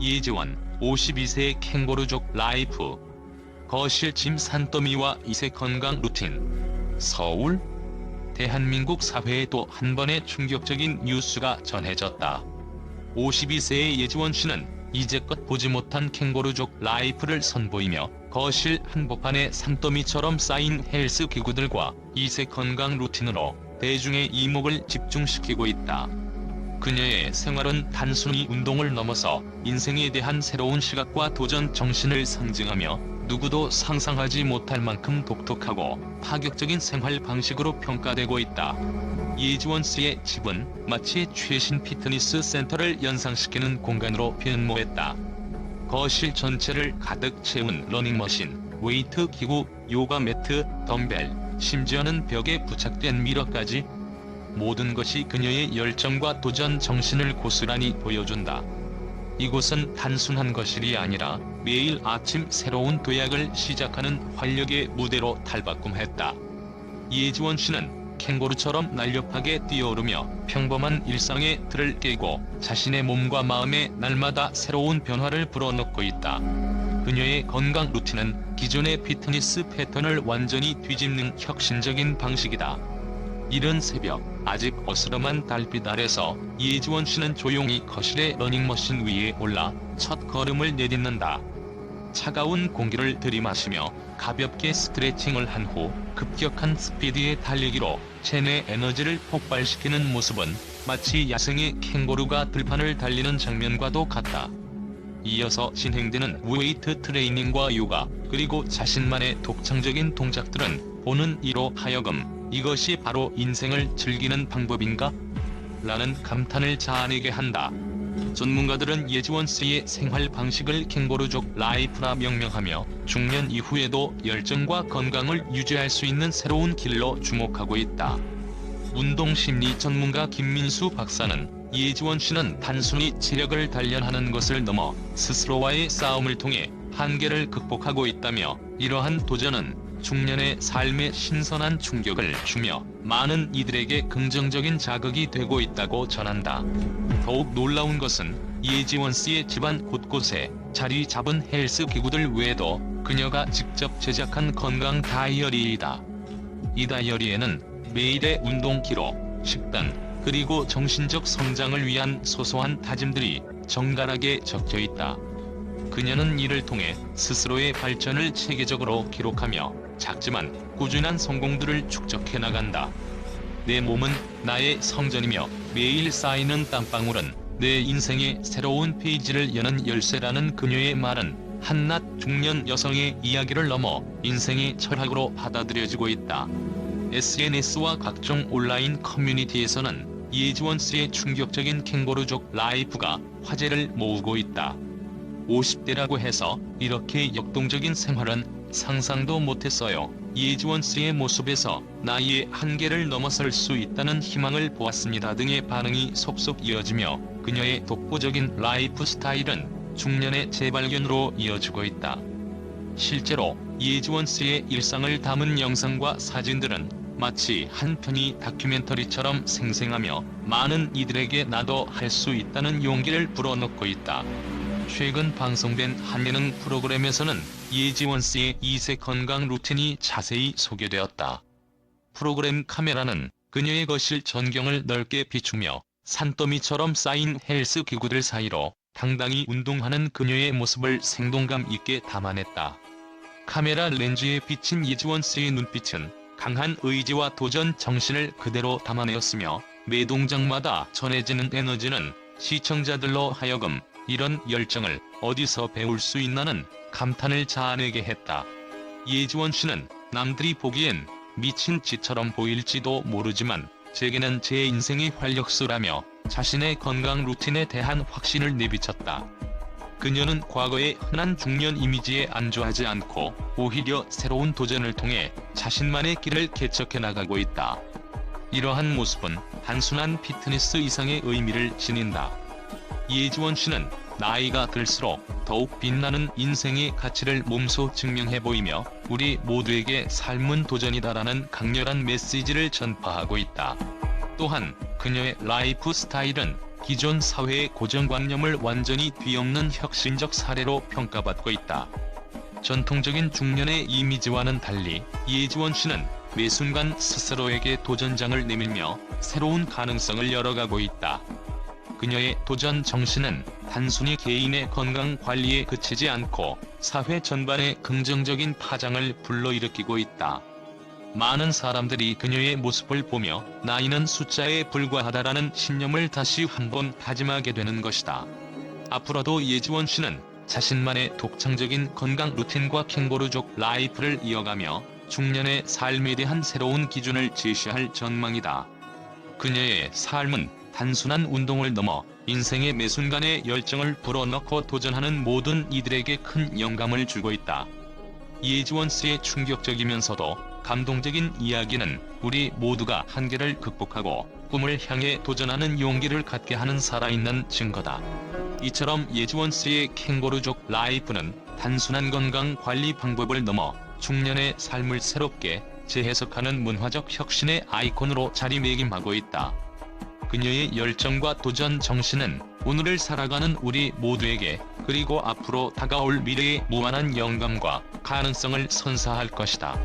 이재원 52세 캥거루족 라이프 거실 짐 산더미와 이세 건강 루틴 서울 대한민국 사회에 또 한 번의 충격적인 뉴스가 전해졌다. 52세의 예지원 씨는 이제껏 보지 못한 캥거루족 라이프를 선보이며 거실 한복판에 산더미처럼 쌓인 헬스 기구들과 이세 건강 루틴으로 대중의 이목을 집중시키고 있다. 그녀의 생활은 단순히 운동을 넘어서 인생에 대한 새로운 시각과 도전 정신을 상징하며 누구도 상상하지 못할 만큼 독특하고 파격적인 생활 방식으로 평가되고 있다. 이지원 씨의 집은 마치 최신 피트니스 센터를 연상시키는 공간으로 변모했다. 거실 전체를 가득 채운 러닝머신, 웨이트 기구, 요가 매트, 덤벨, 심지어는 벽에 부착된 미러까지 모든 것이 그녀의 열정과 도전 정신을 고스란히 보여준다. 이곳은 단순한 거실이 아니라 매일 아침 새로운 도약을 시작하는 활력의 무대로 탈바꿈했다. 이혜지원 씨는 캥거루처럼 날렵하게 뛰어오르며 평범한 일상의 틀을 깨고 자신의 몸과 마음에 날마다 새로운 변화를 불어넣고 있다. 그녀의 건강 루틴은 기존의 피트니스 패턴을 완전히 뒤집는 혁신적인 방식이다. 이른 새벽 아직 어스름한 달빛 아래서 이혜지원 씨는 조용히 거실의 러닝머신 위에 올라 첫 걸음을 내딛는다. 차가운 공기를 들이마시며 가볍게 스트레칭을 한 후 급격한 스피드의 달리기로 체내 에너지를 폭발시키는 모습은 마치 야생의 캥거루가 들판을 달리는 장면과도 같다. 이어서 진행되는 웨이트 트레이닝과 요가 그리고 자신만의 독창적인 동작들은 보는 이로 하여금 이것이 바로 인생을 즐기는 방법인가? 라는 감탄을 자아내게 한다. 전문가들은 예지원 씨의 생활 방식을 캥거루족 라이프라 명명하며 중년 이후에도 열정과 건강을 유지할 수 있는 새로운 길로 주목하고 있다. 운동 심리 전문가 김민수 박사는 예지원 씨는 단순히 체력을 단련하는 것을 넘어 스스로와의 싸움을 통해 한계를 극복하고 있다며 이러한 도전은 중년의 삶에 신선한 충격을 주며 많은 이들에게 긍정적인 자극이 되고 있다고 전한다. 더욱 놀라운 것은 예지원 씨의 집안 곳곳에 자리 잡은 헬스 기구들 외에도 그녀가 직접 제작한 건강 다이어리이다. 이 다이어리에는 매일의 운동 기록, 식단, 그리고 정신적 성장을 위한 소소한 다짐들이 정갈하게 적혀 있다. 그녀는 이를 통해 스스로의 발전을 체계적으로 기록하며 작지만 꾸준한 성공들을 축적해 나간다. 내 몸은 나의 성전이며 매일 쌓이는 땀방울은 내 인생의 새로운 페이지를 여는 열쇠라는 그녀의 말은 한낱 중년 여성의 이야기를 넘어 인생의 철학으로 받아들여지고 있다. SNS와 각종 온라인 커뮤니티에서는 이혜지원 씨의 충격적인 캥거루족 라이프가 화제를 모으고 있다. 50대라고 해서 이렇게 역동적인 생활은 상상도 못했어요. 이혜지원 씨의 모습에서 나이의 한계를 넘어설 수 있다는 희망을 보았습니다 등의 반응이 속속 이어지며 그녀의 독보적인 라이프 스타일은 중년의 재발견으로 이어지고 있다. 실제로 이혜지원 씨의 일상을 담은 영상과 사진들은 마치 한 편의 다큐멘터리처럼 생생하며 많은 이들에게 나도 할 수 있다는 용기를 불어넣고 있다. 최근 방송된 한 예능 프로그램에서는 이혜지원 씨의 2세 건강 루틴이 자세히 소개되었다. 프로그램 카메라는 그녀의 거실 전경을 넓게 비추며 산더미처럼 쌓인 헬스 기구들 사이로 당당히 운동하는 그녀의 모습을 생동감 있게 담아냈다. 카메라 렌즈에 비친 이지원 씨의 눈빛은 강한 의지와 도전 정신을 그대로 담아내었으며 매 동작마다 전해지는 에너지는 시청자들로 하여금 이런 열정을 어디서 배울 수 있나는 감탄을 자아내게 했다. 예지원 씨는 남들이 보기엔 미친 짓처럼 보일지도 모르지만 제게는 제 인생의 활력소라며 자신의 건강 루틴에 대한 확신을 내비쳤다. 그녀는 과거의 흔한 중년 이미지에 안주하지 않고 오히려 새로운 도전을 통해 자신만의 길을 개척해 나가고 있다. 이러한 모습은 단순한 피트니스 이상의 의미를 지닌다. 이혜지원 씨는 나이가 들수록 더욱 빛나는 인생의 가치를 몸소 증명해 보이며 우리 모두에게 삶은 도전이다라는 강렬한 메시지를 전파하고 있다. 또한 그녀의 라이프 스타일은 기존 사회의 고정관념을 완전히 뒤엎는 혁신적 사례로 평가받고 있다. 전통적인 중년의 이미지와는 달리 이혜지원 씨는 매 순간 스스로에게 도전장을 내밀며 새로운 가능성을 열어가고 있다. 그녀의 도전 정신은 단순히 개인의 건강 관리에 그치지 않고 사회 전반에 긍정적인 파장을 불러일으키고 있다. 많은 사람들이 그녀의 모습을 보며 나이는 숫자에 불과하다라는 신념을 다시 한번 다짐하게 되는 것이다. 앞으로도 예지원 씨는 자신만의 독창적인 건강 루틴과 캥거루족 라이프를 이어가며 중년의 삶에 대한 새로운 기준을 제시할 전망이다. 그녀의 삶은 단순한 운동을 넘어 인생의 매 순간에 열정을 불어넣고 도전하는 모든 이들에게 큰 영감을 주고 있다. 이혜지원 씨의 충격적이면서도 감동적인 이야기는 우리 모두가 한계를 극복하고 꿈을 향해 도전하는 용기를 갖게 하는 살아있는 증거다. 이처럼 예지원 씨의 캥거루족 라이프는 단순한 건강 관리 방법을 넘어 중년의 삶을 새롭게 재해석하는 문화적 혁신의 아이콘으로 자리매김하고 있다. 그녀의 열정과 도전 정신은 오늘을 살아가는 우리 모두에게 그리고 앞으로 다가올 미래에 무한한 영감과 가능성을 선사할 것이다.